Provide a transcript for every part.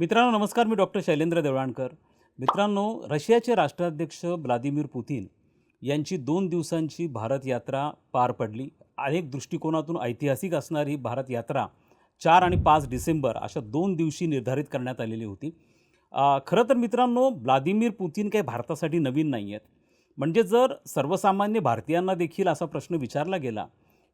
मित्रांनो नमस्कार मी डॉक्टर शैलेंद्र देवळाणकर. मित्रांनो रशियाचे राष्ट्राध्यक्ष व्लादिमीर पुतीन यांची दोन दिवसांची भारत यात्रा पार पडली. अनेक दृष्टिकोनातून ऐतिहासिक असणारी ही भारत यात्रा चार आणि पाच डिसेंबर अशा दोन दिवशी निर्धारित करण्यात आलेली होती. खरं तर मित्रांनो व्लादिमीर पुतीन काही भारतासाठी नवीन नाही आहेत म्हणजे जर सर्वसामान्य भारतीयांना देखील असा प्रश्न विचारला गेला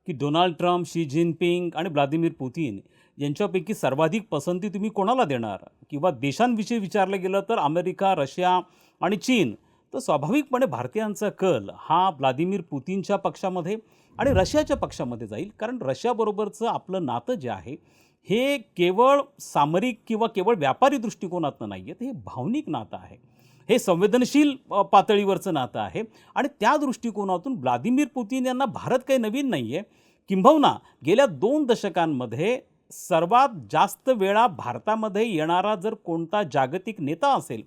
की डोनाल्ड ट्रम्प शी जिनपिंग आणि व्लादिमीर पुतीन यांच्यापैकी सर्वाधिक पसंती तुम्ही कोणाला देणार? किंवा देशांविषयी विचारलं गेलं तर अमेरिका रशिया आणि चीन. तर स्वाभाविकपणे भारतीयांचा कल हा व्लादिमीर पुतीनच्या पक्षामध्ये आणि रशियाच्या पक्षामध्ये जाईल. कारण रशियाबरोबरचं आपलं नातं जे आहे हे केवळ सामरिक किंवा केवळ व्यापारी दृष्टिकोनातनं नाही आहे तर हे भावनिक नातं आहे. हे संवेदनशील पातळीवरचं नातं आहे. आणि त्या दृष्टिकोनातून व्लादिमीर पुतीन यांना भारत काही नवीन नाही आहे किंबहुना गेल्या दोन दशकांमध्ये सर्वात जास्त वेळा भारतामध्ये येणारा जर कोणता जागतिक नेता असेल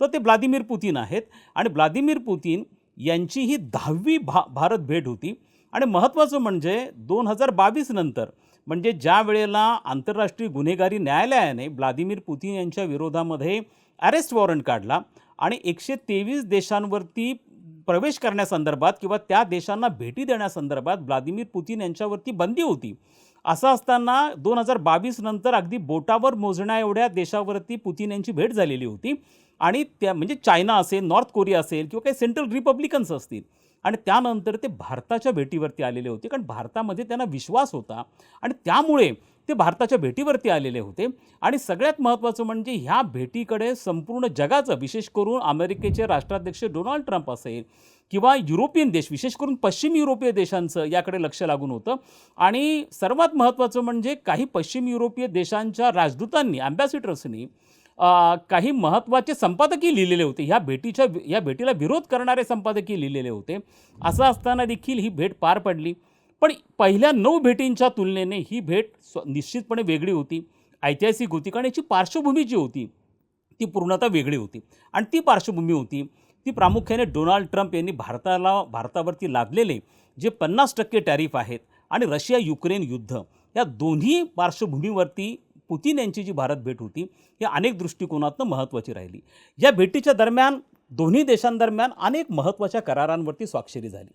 तर ते व्लादिमीर पुतीन आहेत. आणि व्लादिमीर पुतीन यांची ही दहावी भा भारत भेट होती. आणि महत्त्वाचं म्हणजे दोन हजार बावीस नंतर म्हणजे ज्या वेळेला आंतरराष्ट्रीय गुन्हेगारी न्यायालयाने व्लादिमीर पुतीन यांच्या विरोधामध्ये अरेस्ट वॉरंट काढला आणि एकशे तेवीस देशांवरती प्रवेश करण्यासंदर्भात किंवा त्या देशांना भेटी देण्यासंदर्भात व्लादिमीर पुतीन यांच्यावरती बंदी होती. असं असताना दोन हजार बावीस नंतर अगदी बोटावर मोजण्या एवढ्या देशावरती पुतीन यांची भेट झालेली होती. आणि त्या म्हणजे चायना असेल नॉर्थ कोरिया असेल किंवा काही सेंट्रल रिपब्लिकन्स असतील. आणि त्यानंतर ते भारताच्या भेटीवरती आलेले होते. कारण भारतामध्ये त्यांना विश्वास होता. आणि त्यामुळे ते भारताच्या भेटीवरती आलेले होते. आणि सगळ्यात महत्त्वाचं म्हणजे ह्या भेटीकडे संपूर्ण जगाचं विशेष करून अमेरिकेचे राष्ट्राध्यक्ष डोनाल्ड ट्रम्प असेल किंवा युरोपियन देश विशेष करून पश्चिम युरोपीय देशांचं याकडे लक्ष लागून होतं. आणि सर्वात महत्त्वाचं म्हणजे काही पश्चिम युरोपीय देशांच्या राजदूतांनी अँबॅसिडर्सनी काही महत्त्वाचे संपादकीय लिहिलेले होते. ह्या भेटीच्या या भेटीला विरोध करणारे संपादकीय लिहिलेले होते. असं असताना देखील ही भेट पार पडली. पण पहिल्या नऊ भेटींच्या तुलनेने ही भेट स्व निश्चितपणे वेगळी होती. ऐतिहासिक होती कारण याची पार्श्वभूमी जी होती ती पूर्णतः वेगळी होती. आणि ती पार्श्वभूमी होती ती प्रामुख्याने डोनाल्ड ट्रम्प यांनी भारताला भारतावरती लादलेले जे पन्नास टक्के टॅरिफ आहेत आणि रशिया युक्रेन युद्ध या दोन्ही पार्श्वभूमीवरती पुतीन यांची जी भारत भेट होती ही अनेक दृष्टिकोनातनं महत्त्वाची राहिली. या भेटीच्या दरम्यान दोन्ही देशांदरम्यान अनेक महत्त्वाच्या करारांवरती स्वाक्षरी झाली.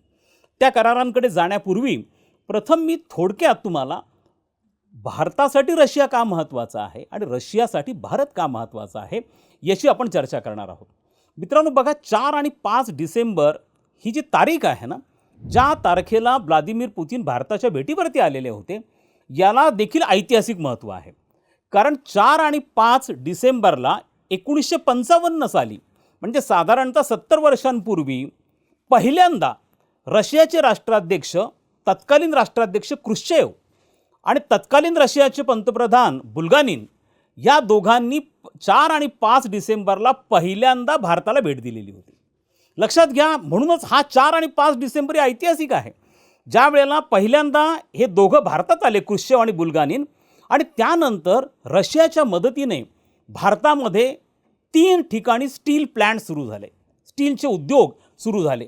त्या करारांकडे जाण्यापूर्वी प्रथम मी थोडक्यात तुम्हाला भारतासाठी रशिया का महत्त्वाचा आहे आणि रशियासाठी भारत का महत्त्वाचा आहे याची आपण चर्चा करणार आहोत. मित्रांनो बघा चार आणि पाच डिसेंबर ही जी तारीख आहे ना ज्या तारखेला व्लादिमीर पुतीन भारताच्या भेटीवरती आलेले होते याला देखील ऐतिहासिक महत्त्व आहे. कारण चार आणि पाच डिसेंबरला एकोणीसशे पंचावन्न साली म्हणजे साधारणतः सत्तर वर्षांपूर्वी पहिल्यांदा रशियाचे राष्ट्राध्यक्ष तत्कालीन राष्ट्राध्यक्ष क्रुश्चेव आणि तत्कालीन रशियाचे पंतप्रधान बुलगानिन या दोघांनी चार आणि पाच डिसेंबरला पहिल्यांदा भारताला भेट दिलेली होती. लक्षात घ्या म्हणूनच हा चार आणि पाच डिसेंबर हे ऐतिहासिक आहे. ज्या वेळेला पहिल्यांदा हे दोघं भारतात आले क्रुश्चेव आणि बुलगानिन आणि त्यानंतर रशियाच्या मदतीने भारतामध्ये तीन ठिकाणी स्टील प्लॅन्ट सुरू झाले. स्टीलचे उद्योग सुरू झाले.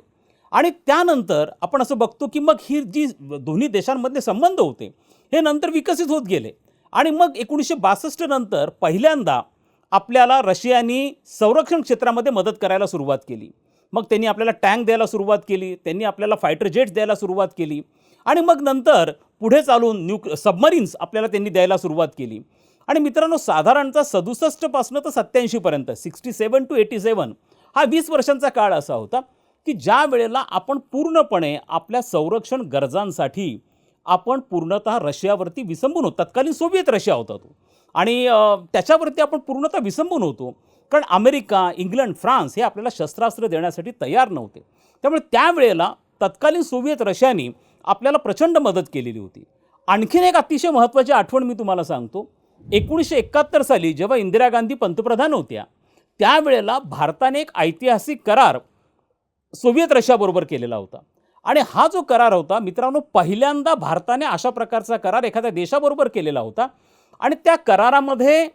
आणि त्यानंतर आपण असं बघतो की मग ही जी दोन्ही देशांमधले संबंध होते हे नंतर विकसित होत गेले. आणि मग एकोणीसशे बासष्ट नंतर पहिल्यांदा आपल्याला रशियानी संरक्षण क्षेत्रामध्ये मदत करायला सुरुवात केली. मग त्यांनी आपल्याला टँक द्यायला सुरुवात केली त्यांनी आपल्याला फायटर जेट्स द्यायला सुरुवात केली आणि मग नंतर पुढे चालून न्यूक सबमरीन्स आपल्याला त्यांनी द्यायला सुरुवात केली. आणि मित्रांनो साधारणतः सदुसष्टपासनं तर सत्याऐंशीपर्यंत sixty seven to eighty seven हा वीस वर्षांचा काळ असा होता. की ज्या वेळेला आपण पूर्णपणे आपल्या संरक्षण गरजांसाठी आपण पूर्णतः रशियावरती विसंबून होतो तत्कालीन सोव्हिएत रशिया होता तो. आणि त्याच्यावरती आपण पूर्णतः विसंबून होतो कारण अमेरिका इंग्लंड फ्रान्स हे आपल्याला शस्त्रास्त्र देण्यासाठी तयार नव्हते. त्यामुळे त्यावेळेला तत्कालीन सोव्हिएत रशियानी आपल्याला प्रचंड मदत केलेली होती. आणखीन एक अतिशय महत्त्वाची आठवण मी तुम्हाला सांगतो. एकोणीसशे एकाहत्तर साली जेव्हा इंदिरा गांधी पंतप्रधान होत्या त्यावेळेला भारताने एक ऐतिहासिक करार सोव्हिएत रशियाबरोबर केलेला होता. आणि हा जो करार होता मित्रांनो पहिल्यांदा भारताने अशा प्रकारचा करार एखाद्या देशाबरोबर केलेला होता. आणि त्या करारामध्ये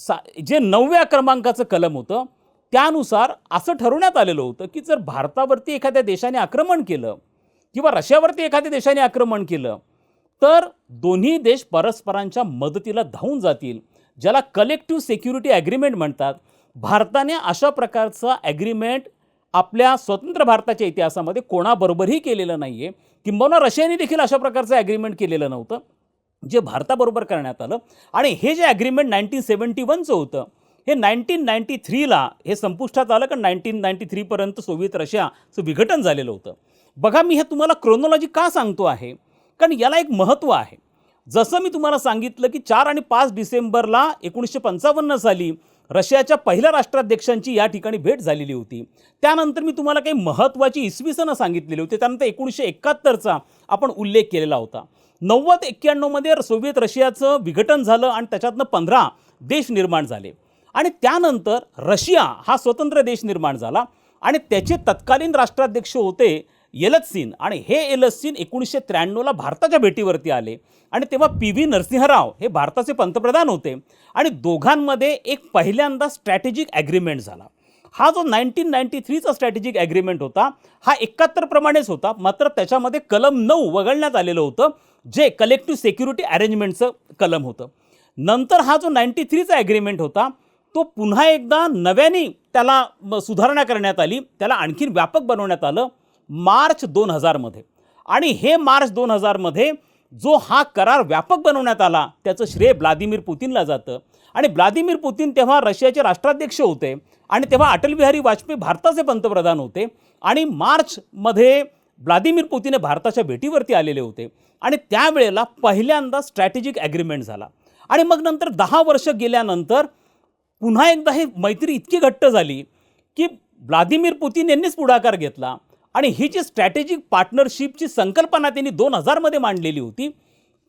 सा जे नवव्या क्रमांकाचं कलम होतं त्यानुसार असं ठरवण्यात आलेलं होतं की जर भारतावरती एखाद्या देशाने आक्रमण केलं किंवा रशियावरती एखाद्या देशाने आक्रमण केलं तर दोन्ही देश परस्परांच्या मदतीला धावून जातील ज्याला कलेक्टिव्ह सेक्युरिटी ॲग्रीमेंट म्हणतात. भारताने अशा प्रकारचा ॲग्रीमेंट आपल्या स्वतंत्र भारताच्या इतिहासामध्ये कोणाबरोबरही केलेलं नाही आहे किंबहुना रशियाने देखील अशा प्रकारचं ॲग्रीमेंट केलेलं नव्हतं जे भारताबरोबर करण्यात आलं. आणि हे जे ॲग्रीमेंट नाईन्टीन सेवन्टी वनचं होतं हे नाईन्टीन नाईन्टी थ्रीला हे संपुष्टात आलं कारण नाईन्टीन नाईन्टी थ्रीपर्यंत सोवियत रशियाचं विघटन झालेलं होतं. बघा मी हे तुम्हाला क्रोनॉलॉजी का सांगतो आहे? कारण याला एक महत्त्व आहे. जसं मी तुम्हाला सांगितलं की चार आणि पाच डिसेंबरला एकोणीसशे पंचावन्न साली रशियाच्या पहिल्या राष्ट्राध्यक्षांची या ठिकाणी भेट झालेली होती. त्यानंतर मी तुम्हाला काही महत्त्वाची इसवी सनं सांगितलेली होती. त्यानंतर एकोणीसशे एकाहत्तरचा आपण उल्लेख केलेला होता. नव्वद एक्क्याण्णवमध्ये सोव्हिएत रशियाचं विघटन झालं आणि त्याच्यातनं पंधरा देश निर्माण झाले. आणि त्यानंतर रशिया हा स्वतंत्र देश निर्माण झाला आणि त्याचे तत्कालीन राष्ट्राध्यक्ष होते येलत्सिन आणि हे येलत्सिन एकोणीसशे त्र्याण्णवला भारताच्या भेटीवरती आले. आणि तेव्हा पी व्ही नरसिंहराव हे भारताचे पंतप्रधान होते. आणि दोघांमध्ये एक पहिल्यांदा स्ट्रॅटेजिक ॲग्रीमेंट झाला. हा जो नाईन्टीन नाईन्टी थ्रीचा स्ट्रॅटेजिक ॲग्रीमेंट होता हा एकाहत्तरप्रमाणेच होता. मात्र त्याच्यामध्ये कलम नऊ वगळण्यात आलेलं होतं जे कलेक्टिव्ह सेक्युरिटी अरेंजमेंटचं कलम होतं. नंतर हा जो नाईन्टी थ्रीचा ॲग्रीमेंट होता तो पुन्हा एकदा नव्याने त्याला सुधारणा करण्यात आली. त्याला आणखीन व्यापक बनवण्यात आलं. मार्च दोन हजारमध्ये आणि हे मार्च दोन हजारमध्ये जो हा करार व्यापक बनवण्यात आला त्याचं श्रेय व्लादिमीर पुतीनला जातं. आणि व्लादिमीर पुतीन तेव्हा रशियाचे राष्ट्राध्यक्ष होते आणि तेव्हा अटलबिहारी वाजपेयी भारताचे पंतप्रधान होते. आणि मार्चमध्ये व्लादिमीर पुतीन भारताच्या भेटीवरती आलेले होते. आणि त्यावेळेला पहिल्यांदा स्ट्रॅटेजिक ॲग्रीमेंट झाला. आणि मग नंतर दहा वर्ष गेल्यानंतर पुन्हा एकदा हे मैत्री इतकी घट्ट झाली की व्लादिमीर पुतीन यांनीच पुढाकार घेतला. आणि ही जी स्ट्रॅटेजिक पार्टनरशिपची संकल्पना त्यांनी दोन हजारमध्ये मांडलेली होती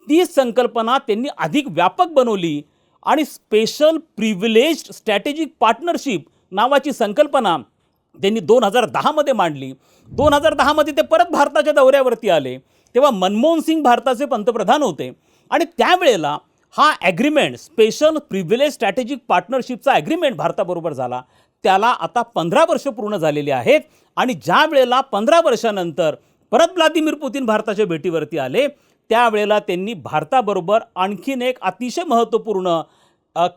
ती संकल्पना त्यांनी अधिक व्यापक बनवली आणि स्पेशल प्रिव्हिलेज्ड स्ट्रॅटेजिक पार्टनरशिप नावाची संकल्पना त्यांनी दोन हजार दहामध्ये मांडली. दोन हजार दहामध्ये ते परत भारताच्या दौऱ्यावरती आले. तेव्हा मनमोहन सिंग भारताचे पंतप्रधान होते. आणि त्यावेळेला हा ॲग्रीमेंट स्पेशल प्रिव्हिलेज स्ट्रॅटेजिक पार्टनरशिपचा ॲग्रीमेंट भारताबरोबर झाला. त्याला आता पंधरा वर्ष पूर्ण झालेली आहेत. आणि ज्या वेळेला पंधरा वर्षानंतर परत व्लादिमीर पुतीन भारताच्या भेटीवरती आले त्यावेळेला त्यांनी भारताबरोबर आणखीन एक अतिशय महत्त्वपूर्ण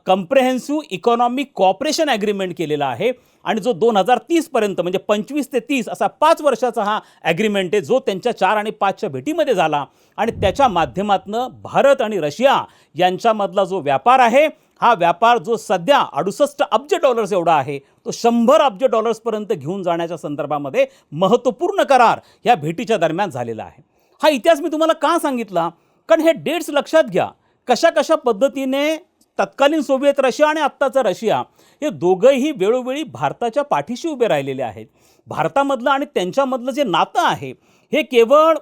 कम्प्रेहेन्सिव्ह इकॉनॉमिक कॉपरेशन ॲग्रीमेंट केलेला आहे. आणि जो दोन हजार तीसपर्यंत म्हणजे पंचवीस ते तीस असा पाच वर्षाचा हा ॲग्रीमेंट आहे जो त्यांच्या चार आणि पाचच्या भेटीमध्ये झाला. आणि त्याच्या माध्यमातनं भारत आणि रशिया यांच्यामधला जो व्यापार आहे हा व्यापार जो सध्या अडुसष्ट अब्ज डॉलर्स एवढा आहे तो शंभर अब्ज डॉलर्सपर्यंत घेऊन जाण्याच्या संदर्भामध्ये महत्त्वपूर्ण करार या भेटीच्या दरम्यान झालेला आहे. हा इतिहास मी तुम्हाला का सांगितला? कारण हे डेट्स लक्षात घ्या. कशा कशा पद्धतीने तत्कालीन सोव्हिएत रशिया आणि आत्ताचा रशिया हे दोघंही वेळोवेळी भारताच्या पाठीशी उभे राहिलेले आहेत. भारतामधलं आणि त्यांच्यामधलं जे नातं आहे हे केवळ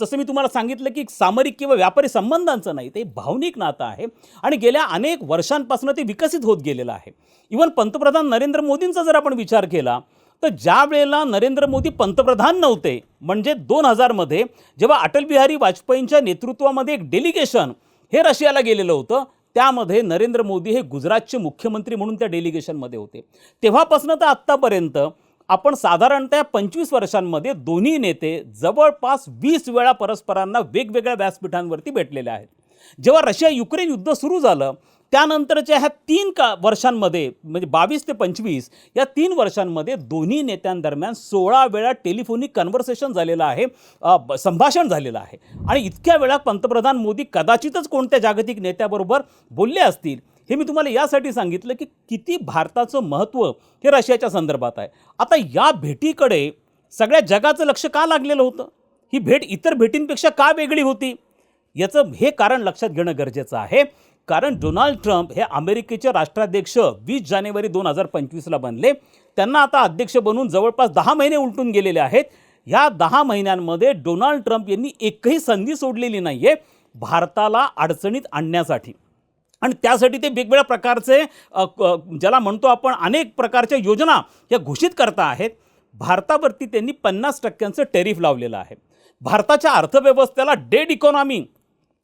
जसं मी तुम्हाला सांगितलं की सामरिक किंवा व्यापारी संबंधांचं नाही ते भावनिक नातं आहे. आणि गेल्या अनेक वर्षांपासून ते विकसित होत गेलेलं आहे. इवन पंतप्रधान नरेंद्र मोदींचा जर आपण विचार केला तर ज्या वेळेला नरेंद्र मोदी पंतप्रधान नव्हते म्हणजे दोन हजारमध्ये जेव्हा अटल बिहारी वाजपेयींच्या नेतृत्वामध्ये एक डेलिगेशन हे रशियाला गेलेलं होतं त्यामध्ये नरेंद्र मोदी हे गुजरातचे मुख्यमंत्री म्हणून त्या डेलिगेशनमध्ये होते. तेव्हापासून तर आत्तापर्यंत आपण साधारणतः पंचवीस वर्षांमध्ये दोन्ही नेते जवळपास वीस वेळा परस्परांना वेगवेगळ्या व्यासपीठांवरती भेटलेले आहेत. जेव्हा रशिया युक्रेन युद्ध सुरू झालं त्यानंतरच्या ह्या तीन का वर्षांमध्ये म्हणजे बावीस ते पंचवीस या तीन वर्षांमध्ये दोन्ही नेत्यांदरम्यान सोळा वेळा टेलिफोनिक कन्व्हर्सेशन झालेलं आहे संभाषण झालेलं आहे. आणि इतक्या वेळा पंतप्रधान मोदी कदाचितच कोणत्या जागतिक नेत्याबरोबर बोलले असतील हे मी तुम्हाला यासाठी सांगितलं की किती भारताचं महत्त्व हे रशियाच्या संदर्भात आहे. आता या भेटीकडे सगळ्या जगाचं लक्ष का लागलेलं होतं? ही भेट इतर भेटींपेक्षा का वेगळी होती? याचं हे कारण लक्षात घेणं गरजेचं आहे. कारण डोनाल्ड ट्रम्प हे अमेरिकेचे राष्ट्राध्यक्ष वीस जानेवारी दोन हजार पंचवीसला बनले. त्यांना आता अध्यक्ष बनून जवळपास दहा महिने उलटून गेलेले आहेत. ह्या दहा महिन्यांमध्ये डोनाल्ड ट्रम्प यांनी एकही संधी सोडलेली नाही आहे भारताला अडचणीत आणण्यासाठी. आणि त्यासाठी ते वेगवेगळ्या प्रकारचे क- ज्याला म्हणतो आपण अनेक प्रकारच्या योजना या घोषित करता आहेत. भारतावरती त्यांनी पन्नास टक्क्यांचं टेरिफ लावलेलं आहे. भारताच्या अर्थव्यवस्थेला डेड इकॉनॉमी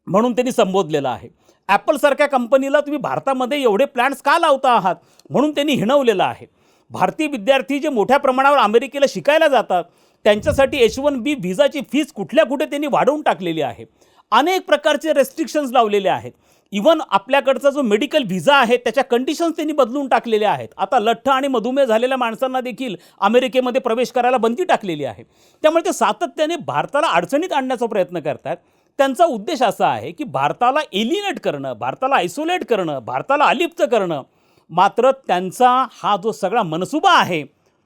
म्हणून त्यांनी संबोधलेलं आहे. ॲपलसारख्या कंपनीला तुम्ही भारतामध्ये एवढे प्लॅन्स का लावता आहात? म्हणून त्यांनी हिणवलेलं आहे. भारतीय विद्यार्थी जे मोठ्या प्रमाणावर अमेरिकेला शिकायला जातात त्यांच्यासाठी एच वन बी व्हिजाची फीज कुठल्या कुठे त्यांनी वाढवून टाकलेली आहे. अनेक प्रकारचे रेस्ट्रिक्शन्स लावलेले आहेत. इवन आपल्याकडचा जो मेडिकल व्हिजा आहे त्याच्या कंडिशन्स त्यांनी बदलून टाकलेल्या आहेत. आता लठ्ठ आणि मधुमेह झालेल्या माणसांना देखील अमेरिकेमध्ये प्रवेश करायला बंदी टाकलेली आहे. त्यामुळे ते सातत्याने भारताला अडचणीत आणण्याचा प्रयत्न करतात. त्यांचा उद्देश असा आहे की भारताला एलिनेट करणं भारताला आयसोलेट करणं भारताला अलिप्त करणं. मात्र त्यांचा हा जो सगळा मनसुबा आहे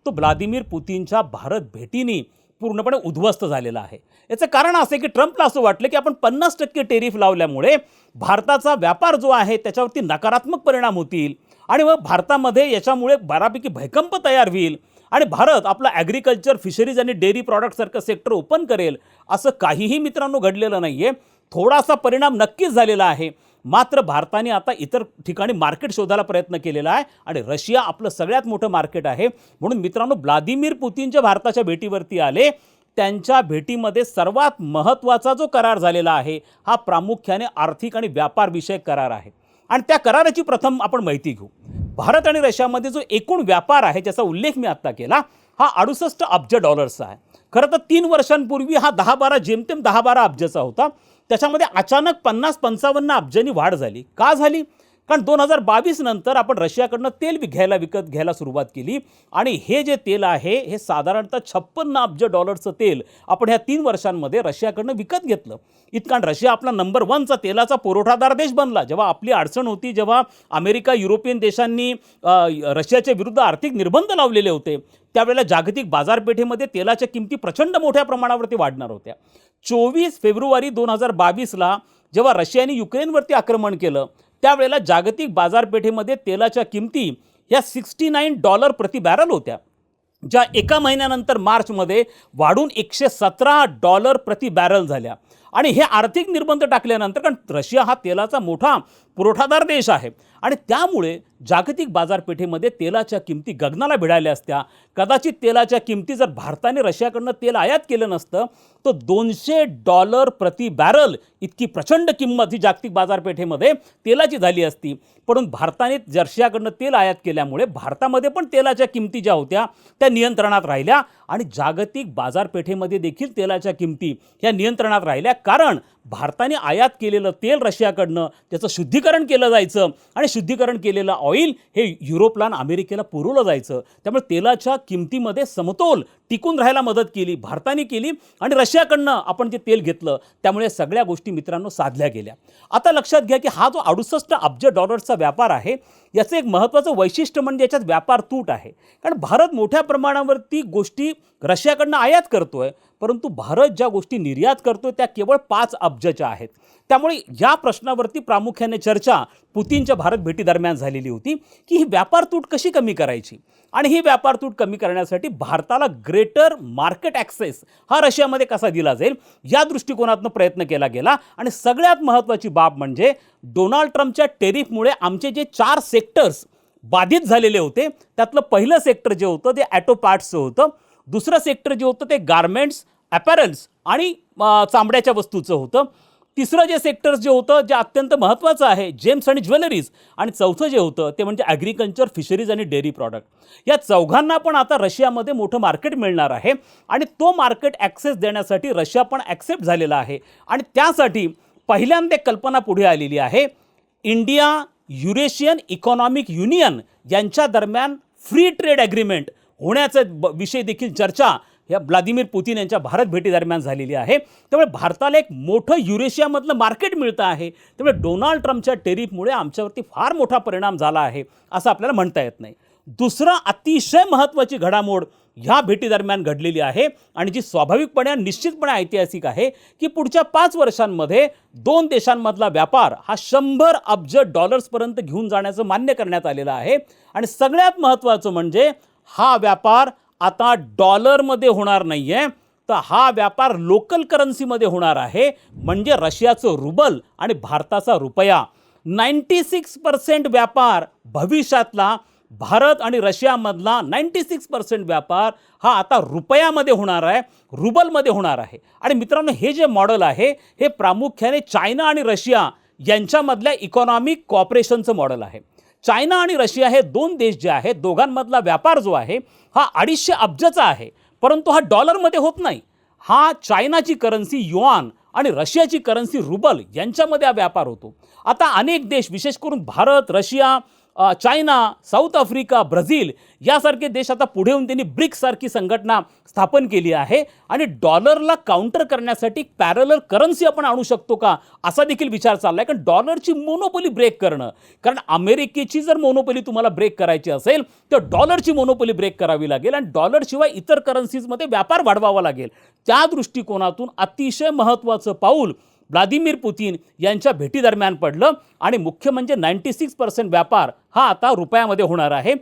तो व्लादिमीर पुतीनच्या भारत भेटीने पूर्णपणे उद्ध्वस्त झालेला आहे. याचं कारण असं आहे की ट्रम्पला असं वाटलं की आपण पन्नास टक्के टेरिफ लावल्यामुळे भारताचा व्यापार जो आहे त्याच्यावरती नकारात्मक परिणाम होतील आणि मग भारतामध्ये याच्यामुळे बऱ्यापैकी भयकंप तयार होईल आणि भारत आपला ॲग्रिकल्चर फिशरीज आणि डेअरी प्रॉडक्टसारखं सेक्टर ओपन करेल असं काहीही मित्रांनो घडलेलं नाही आहे थोडासा परिणाम नक्कीच झालेला आहे. मात्र भारताने आता इतर ठिकाणी मार्केट शोधायला प्रयत्न केलेला आहे आणि रशिया आपलं सगळ्यात मोठं मार्केट आहे. म्हणून मित्रांनो व्लादिमीर पुतीनच्या भारताच्या भेटीवरती आले. त्यांच्या भेटीमध्ये सर्वात महत्त्वाचा जो करार झालेला आहे हा प्रामुख्याने आर्थिक आणि व्यापारविषयक करार आहे. आणि त्या कराराची प्रथम आपण माहिती घेऊ. भारत आणि रशियामध्ये जो एकूण व्यापार आहे ज्याचा उल्लेख मी आत्ता केला हा अडुसष्ट अब्ज डॉलर्सचा आहे. खरं तर तीन वर्षांपूर्वी हा दहा बारा जेमतेम दहा बारा अब्जचा होता. त्याच्यामध्ये अचानक पन्नास पंचावन्न अब्जांनी वाढ झाली. का झाली? कारण दोन हजार बावीस नंतर आपण रशियाकडनं तेल घ्यायला विकत घ्यायला सुरुवात केली. आणि हे जे तेल आहे हे साधारणतः छप्पन्न अब्ज डॉलरचं तेल आपण ह्या तीन वर्षांमध्ये रशियाकडनं विकत घेतलं. इतका रशिया आपला नंबर वनचा तेलाचा पुरवठादार देश बनला. जेव्हा आपली अडचण होती जेव्हा अमेरिका युरोपियन देशांनी रशियाच्या विरुद्ध आर्थिक निर्बंध लावलेले होते त्यावेळेला जागतिक बाजारपेठेमध्ये तेलाच्या किमती प्रचंड मोठ्या प्रमाणावरती वाढणार होत्या. चोवीस फेब्रुवारी दोन हजार बावीसला जेव्हा रशियाने युक्रेनवरती आक्रमण केलं त्यावेळेला जागतिक बाजारपेठेमध्ये तेलाच्या किमती ह्या सिक्स्टी नाईन डॉलर प्रति बॅरल होत्या ज्या एका महिन्यानंतर मार्चमध्ये वाढून एकशे सतरा डॉलर प्रति बॅरल झाल्या. आणि हे आर्थिक निर्बंध टाकल्यानंतर कारण रशिया हा तेलाचा मोठा पुरवठादार देश आहे. आणि त्यामुळे जागतिक बाजारपेठेमध्ये तेलाच्या किमती गगनाला भिडायल्या असत्या. कदाचित तेलाच्या किमती जर भारताने रशियाकडनं तेल आयात केलं नसतं तर दोनशे डॉलर प्रति बॅरल इतकी प्रचंड किंमत ही जागतिक बाजारपेठेमध्ये तेलाची झाली असती. पण भारताने रशियाकडनं तेल आयात केल्यामुळे भारतामध्ये पण तेलाच्या किमती ज्या होत्या त्या नियंत्रणात राहिल्या. आणि जागतिक बाजारपेठेमध्ये देखील तेलाच्या किमती ह्या नियंत्रणात राहिल्या. कारण भारताने आयात केलेलं तेल रशियाकडनं त्याचं शुद्धीकरण केलं जायचं आणि शुद्धीकरण केलेलं ऑइल हे युरोपला आणि अमेरिकेला पुरवलं जायचं. त्यामुळे तेलाच्या किमतीमध्ये समतोल टिकून राहायला मदत केली भारताने केली आणि रशियाकडनं आपण जे तेल घेतलं त्यामुळे सगळ्या गोष्टी मित्रांनो साधल्या गेल्या. आता लक्षात घ्या की हा जो अडुसष्ट अब्ज डॉलर्सचा व्यापार आहे याचं एक महत्त्वाचं वैशिष्ट्य म्हणजे याच्यात व्यापार तूट आहे. कारण भारत मोठ्या प्रमाणावरती गोष्टी रशियाकडनं आयात करतोय परंतु भारत ज्या गोष्टी निर्यात करतोय त्या केवळ पाच अब्जच्या आहेत. त्यामुळे या प्रश्नावरती प्रामुख्याने चर्चा पुतीनच्या भारत भेटीदरम्यान झालेली होती की ही व्यापार तूट कशी कमी करायची? आणि ही व्यापार तूट कमी करण्यासाठी भारताला ग्रेटर मार्केट ॲक्सेस हा रशियामध्ये कसा दिला जाईल या दृष्टिकोनातून प्रयत्न केला गेला. आणि सगळ्यात महत्त्वाची बाब म्हणजे डोनाल्ड ट्रम्पच्या टेरिफमुळे आमचे जे चार सेक्टर्स बाधित झालेले होते त्यातलं पहिलं सेक्टर जे होतं ते ॲटो पार्ट्सचं होतं. दुसरं सेक्टर जे होतं ते गारमेंट्स ॲपॅरल्स आणि चामड्याच्या वस्तूचं होतं. तिसरं जे सेक्टर्स जे होतं जे अत्यंत महत्त्वाचं आहे जेम्स आणि ज्वेलरीज आणि चौथं जे होतं ते म्हणजे ॲग्रिकल्चर फिशरीज आणि डेअरी प्रॉडक्ट या चौघांना पण आता रशियामध्ये मोठं मार्केट मिळणार आहे. आणि तो मार्केट ॲक्सेस देण्यासाठी रशिया पण ॲक्सेप्ट झालेला आहे. आणि त्यासाठी पहिल्यांदा कल्पना पुढे आलेली आहे. इंडिया युरेशियन इकॉनॉमिक युनियन यांच्या दरम्यान फ्री ट्रेड ॲग्रीमेंट होण्याचा ब- विषय देखील चर्चा ह्या व्लादिमीर पुतीन यांच्या भारत भेटीदरम्यान झालेली आहे. त्यामुळे भारताला एक मोठं युरेशियामधलं मार्केट मिळतं आहे. त्यामुळे डोनाल्ड ट्रम्पच्या टेरिफमुळे आमच्यावरती फार मोठा परिणाम झाला आहे असं आपल्याला म्हणता येत नाही. दुसरं अतिशय महत्त्वाची घडामोड ह्या भेटीदरम्यान घडलेली आहे आणि जी स्वाभाविकपणे निश्चितपणे ऐतिहासिक आहे की पुढच्या पाच वर्षांमध्ये दोन देशांमधला व्यापार हा शंभर अब्ज डॉलर्सपर्यंत घेऊन जाण्याचं मान्य करण्यात आलेलं आहे. आणि सगळ्यात महत्त्वाचं म्हणजे हा व्यापार आता डॉलरमध्ये होणार नाही आहे तर हा व्यापार लोकल करन्सीमध्ये होणार आहे. म्हणजे रशियाचं रुबल आणि भारताचा रुपया. नाईन्टी सिक्स पर्सेंट व्यापार भविष्यातला भारत आणि रशियामधला नाईन्टी सिक्स पर्सेंट व्यापार हा आता रुपयामध्ये होणार आहे रुबलमध्ये होणार आहे. आणि मित्रांनो हे जे मॉडेल आहे हे प्रामुख्याने चायना आणि रशिया यांच्यामधल्या इकॉनॉमिक कॉपरेशनचं मॉडेल आहे. चायना आणि रशिया हे दोन देश जे आहेत दोघांमधला व्यापार जो आहे हा अडीचशे अब्जाचा आहे. परंतु हा डॉलरमध्ये होत नाही. हा चायनाची करन्सी युआन आणि रशियाची करन्सी रुबल यांच्यामध्ये हा व्यापार होतो. आता अनेक देश विशेष करून Bharat Russia China South Africa Brazil यासारखे देश आता पुढे येऊन त्यांनी ब्रिक्ससारखी संघटना स्थापन केली आहे. आणि डॉलरला काउंटर करण्यासाठी पॅरलर करन्सी आपण आणू शकतो का? असा देखील विचार चालला आहे कारण डॉलरची मोनोपोली ब्रेक करणं. कारण अमेरिकेची जर मोनोपोली तुम्हाला ब्रेक करायची असेल तर डॉलरची मोनोपोली ब्रेक करावी लागेल आणि डॉलरशिवाय इतर करन्सीजमध्ये व्यापार वाढवावा लागेल. त्या दृष्टिकोनातून अतिशय महत्त्वाचं पाऊल व्लादिमीर पुतीन यांच्या भेटीदरम्यान पडलं आणि मुख्य म्हणजे नाईन्टी सिक्स पर्सेंट व्यापार हा आता रुपयामध्ये होणार आहे.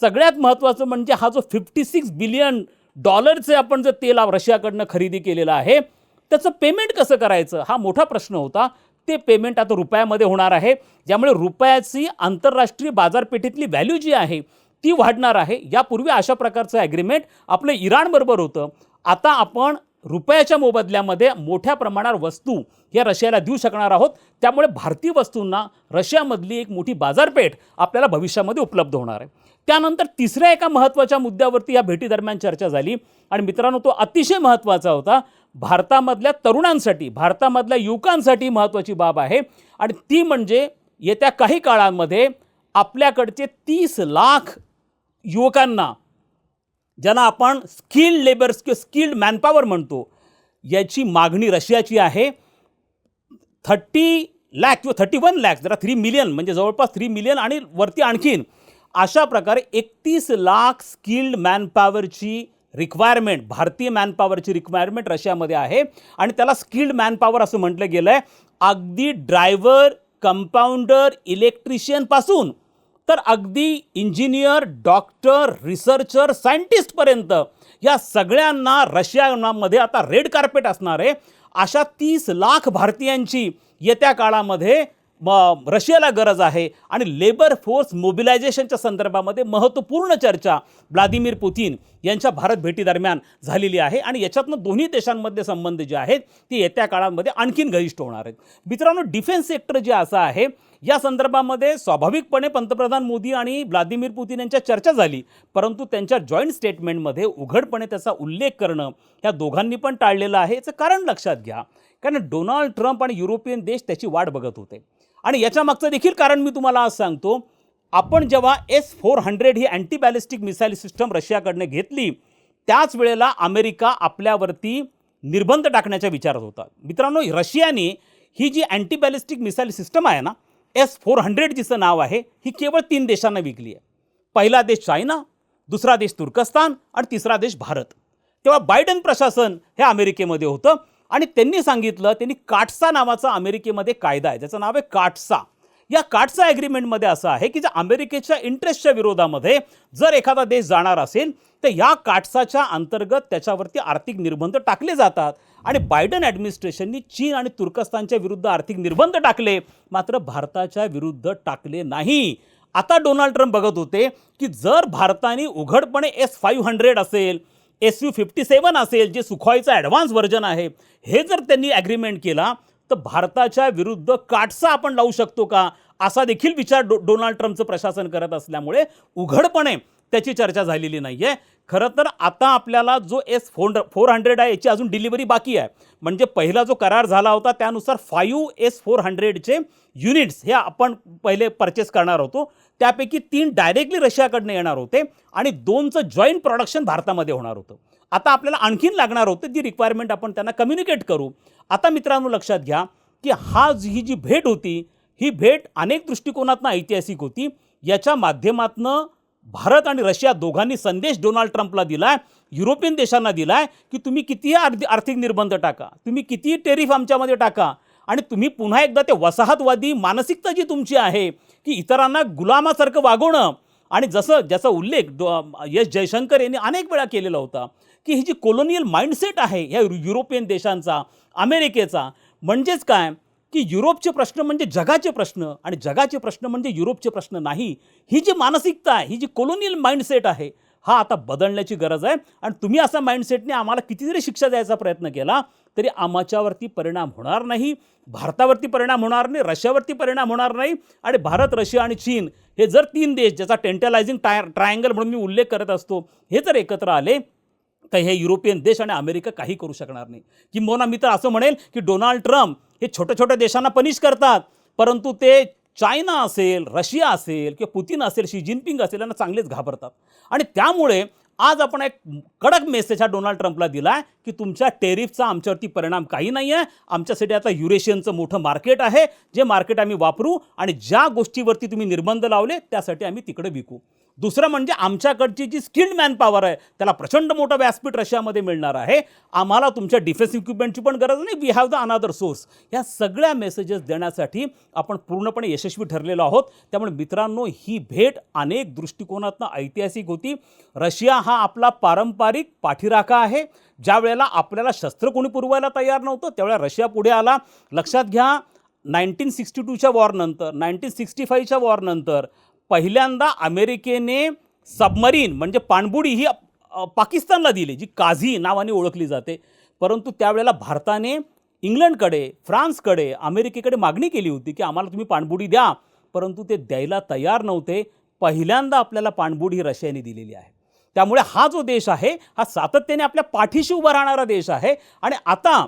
सगळ्यात महत्त्वाचं म्हणजे हा जो फिफ्टी सिक्स बिलियन डॉलरचे आपण जर तेल रशियाकडनं खरेदी केलेलं आहे त्याचं पेमेंट कसं करायचं? हा मोठा प्रश्न होता. ते पेमेंट आता रुपयामध्ये होणार आहे. ज्यामुळे रुपयाची आंतरराष्ट्रीय बाजारपेठेतली व्हॅल्यू जी आहे ती वाढणार आहे. यापूर्वी अशा प्रकारचं ॲग्रीमेंट आपलं इराणबरोबर होतं. आता आपण रुपयाच्या मोबदल्यामध्ये मोठ्या प्रमाणावर वस्तू या रशियाला देऊ शकणार आहोत. त्यामुळे भारतीय वस्तूंना रशियामधली एक मोठी बाजारपेठ आपल्याला भविष्यामध्ये उपलब्ध होणार आहे. त्यानंतर तिसऱ्या एका महत्त्वाच्या मुद्द्यावरती या भेटीदरम्यान चर्चा झाली. आणि मित्रांनो तो अतिशय महत्त्वाचा होता. भारतामधल्या तरुणांसाठी भारतामधल्या युवकांसाठी महत्त्वाची बाब आहे. आणि ती म्हणजे येत्या काही काळांमध्ये आपल्याकडचे तीस लाख युवकांना ज्यांना आपण स्किल्ड लेबर्स किंवा स्किल्ड मॅनपावर म्हणतो. याची मागणी रशियाची आहे. थर्टी लॅक किंवा थर्टी वन लॅक्स जरा थ्री मिलियन म्हणजे जवळपास थ्री मिलियन आणि वरती आणखीन. अशा प्रकारे एकतीस लाख स्किल्ड मॅनपावरची रिक्वायरमेंट भारतीय मॅनपावरची रिक्वायरमेंट रशियामध्ये आहे. आणि त्याला स्किल्ड मॅनपावर असं म्हटलं गेलं आहे अगदी ड्रायव्हर कंपाऊंडर इलेक्ट्रिशियनपासून तर अगदी इंजिनियर डॉक्टर रिसर्चर सायंटिस्टपर्यंत या सगळ्यांना रशियामध्ये आता रेड कार्पेट असणार आहे. अशा तीस लाख भारतीयांची येत्या काळामध्ये म रशियाला गरज आहे आणि लेबर फोर्स मोबिलायझेशनच्या संदर्भामध्ये महत्त्वपूर्ण चर्चा व्लादिमीर पुतीन यांच्या भारत भेटीदरम्यान झालेली आहे. आणि याच्यातनं दोन्ही देशांमधले संबंध जे आहेत ते येत्या काळामध्ये आणखीन घनिष्ठ होणार आहेत. मित्रांनो डिफेन्स सेक्टर जे असं आहे या संदर्भामध्ये स्वाभाविकपणे पंतप्रधान मोदी आणि व्लादिमीर पुतीन यांच्या चर्चा झाली. परंतु त्यांच्या जॉईंट स्टेटमेंटमध्ये उघडपणे त्याचा उल्लेख करणं ह्या दोघांनी पण टाळलेलं आहे. याचं कारण लक्षात घ्या. कारण डोनाल्ड ट्रम्प आणि युरोपियन देश त्याची वाट बघत होते. आणि याच्या मागचं देखील कारण मी तुम्हाला आज सांगतो आपण जेव्हा एस फोर हंड्रेड ही अँटी बॅलिस्टिक मिसाईल सिस्टम रशियाकडनं घेतली त्याच वेळेला अमेरिका आपल्यावरती निर्बंध टाकण्याच्या विचारात होता. मित्रांनो रशियाने ही जी अँटी बॅलिस्टिक मिसाईल सिस्टम आहे ना एस फोर हंड्रेड जिचं नाव आहे ही केवळ तीन देशांना विकली आहे. पहिला देश चायना दुसरा देश तुर्कस्तान आणि तिसरा देश भारत. तेव्हा बायडन प्रशासन हे अमेरिकेमध्ये होतं. आणि त्यांनी सांगितलं त्यांनी काटसा नावाचा अमेरिकेमध्ये कायदा आहे ज्याचं नाव आहे काटसा. या काटसा ॲग्रीमेंटमध्ये असं आहे की जर अमेरिकेच्या इंटरेस्टच्या विरोधामध्ये जर एखादा देश जाणार असेल तर या काटसाच्या अंतर्गत त्याच्यावरती आर्थिक निर्बंध टाकले जातात. आणि बायडन ॲडमिनिस्ट्रेशननी चीन आणि तुर्कस्तानच्या विरुद्ध आर्थिक निर्बंध टाकले मात्र भारताच्या विरुद्ध टाकले नाही. आता डोनाल्ड ट्रम्प बघत होते की जर भारताने उघडपणे एस फाईव्ह हंड्रेड असेल एस यू फिफ्टी सेवन असेल जे सुखॉईचं ॲडव्हान्स व्हर्जन आहे हे जर त्यांनी ॲग्रीमेंट केला तर भारताच्या विरुद्ध काटसा आपण लावू शकतो का? असा देखील विचार डो डोनाल्ड ट्रम्पचं प्रशासन करत असल्यामुळे उघडपणे त्याची चर्चा झालेली नाही आहे खरं तर आता आपल्याला जो एस फोर फोर हंड्रेड आहे याची अजून डिलिव्हरी बाकी आहे. म्हणजे पहिला जो करार झाला होता त्यानुसार फाईव्ह एस फोर हंड्रेडचे युनिट्स हे आपण पहिले परचेस करणार होतो. त्यापैकी तीन डायरेक्टली रशियाकडनं येणार होते आणि दोनचं जॉईंट प्रोडक्शन भारतामध्ये होणार होतं. आता आपल्याला आणखीन लागणार होतं जी रिक्वायरमेंट आपण त्यांना कम्युनिकेट करू. आता मित्रांनो लक्षात घ्या की हा जी- ही जी भेट होती ही भेट अनेक दृष्टिकोनातनं ऐतिहासिक होती. याच्या माध्यमातनं भारत आणि रशिया दोघांनी संदेश डोनाल्ड ट्रम्पला दिला आहे युरोपियन देशांना दिलाय की तुम्ही कितीही आर्थिक आर्थिक निर्बंध टाका तुम्ही कितीही टेरिफ आमच्यामध्ये टाका आणि तुम्ही पुन्हा एकदा ते वसाहतवादी मानसिकता जी तुमची आहे की इतरांना गुलामासारखं वागवणं आणि जसं ज्याचा उल्लेख डो यश जयशंकर यांनी अनेक वेळा केलेला होता की ही जी कोलोनियल माइंडसेट आहे ह्या युरोपियन देशांचा अमेरिकेचा म्हणजेच काय? की युरोपचे प्रश्न म्हणजे जगाचे प्रश्न आणि जगाचे प्रश्न म्हणजे युरोपचे प्रश्न नाही. ही जी मानसिकता आहे ही जी कोलोनियल माइंडसेट आहे हा आता बदलण्याची गरज आहे. आणि तुम्ही असा माइंडसेटने आम्हाला कितीतरी शिक्षा द्यायचा प्रयत्न केला तरी आमच्यावरती परिणाम होणार नाही भारतावरती परिणाम होणार नाही रशियावरती परिणाम होणार नाही आणि भारत रशिया आणि चीन हे जर तीन देश ज्याचा टेंटलायझिंग टाय ट्रायंगल म्हणून मी उल्लेख करत असतो हे जर एकत्र आले तर हे युरोपियन देश आणि अमेरिका काही करू शकणार नाही. किंबहुना मी तर असं म्हणेल की डोनाल्ड ट्रम्प हे छोट्या छोट्या देशांना पनिश करतात. परंतु ते चायना असेल रशिया असेल किंवा पुतीन असेल शी जिनपिंग असेल यांना चांगलेच घाबरतात. आणि त्यामुळे आज आपण एक कडक मेसेज हा डोनाल्ड ट्रम्पला दिला आहे की तुमच्या टेरिफचा आमच्यावरती परिणाम काही नाही आहे आमच्यासाठी आता युरेशियनचं मोठं मार्केट आहे. जे मार्केट आम्ही वापरू आणि ज्या गोष्टीवरती तुम्ही निर्बंध लावले त्यासाठी आम्ही तिकडे विकू. दुसरं म्हणजे आमच्याकडची जी स्किल्ड मॅन पॉवर आहे त्याला प्रचंड मोठं व्यासपीठ रशियामध्ये मिळणार आहे. आम्हाला तुमच्या डिफेन्स इक्विपमेंटची पण गरज नाही. We have the another source या सगळ्या मेसेजेस देण्यासाठी आपण पूर्णपणे यशस्वी ठरलेलो आहोत. त्यामुळे मित्रांनो ही भेट अनेक दृष्टिकोनातनं ऐतिहासिक होती. रशिया हा आपला पारंपरिक पाठीराखा आहे. ज्या वेळेला आपल्याला शस्त्र कोणी पुरवायला तयार नव्हतं त्यावेळेला रशिया पुढे आला. लक्षात घ्या नाईन्टीन सिक्स्टी टूच्या वॉरनंतर नाईन्टीन सिक्स्टी फाईव्हच्या वॉरनंतर पहिल्यांदा अमेरिकेने सबमरीन म्हणजे पाणबुडी ही पाकिस्तानला दिली जी काझी नावाने ओळखली जाते. परंतु त्यावेळेला भारताने इंग्लंडकडे फ्रान्सकडे अमेरिकेकडे मागणी केली होती की आम्हाला तुम्ही पाणबुडी द्या. परंतु ते द्यायला तयार नव्हते. पहिल्यांदा आपल्याला पाणबुडी ही रशियाने दिलेली आहे. त्यामुळे हा जो देश आहे हा सातत्याने आपल्या पाठीशी उभा राहणारा देश आहे. आणि आता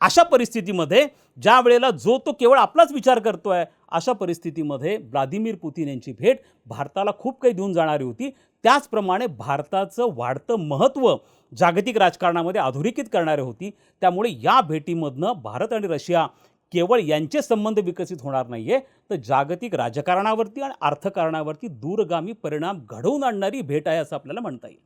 अशा परिस्थितीमध्ये ज्या वेळेला जो तो केवळ आपलाच विचार करतो आहे अशा परिस्थितीमध्ये व्लादिमीर पुतीन यांची भेट भारताला खूप काही देऊन जाणारी होती. त्याचप्रमाणे भारताचं वाढतं महत्त्व जागतिक राजकारणामध्ये अधोरेखित करणारी होती. त्यामुळे या भेटीमधनं भारत आणि रशिया केवळ यांचे संबंध विकसित होणार नाही आहे तर जागतिक राजकारणावरती आणि अर्थकारणावरती दूरगामी परिणाम घडवून आणणारी भेट आहे असं आपल्याला म्हणता येईल.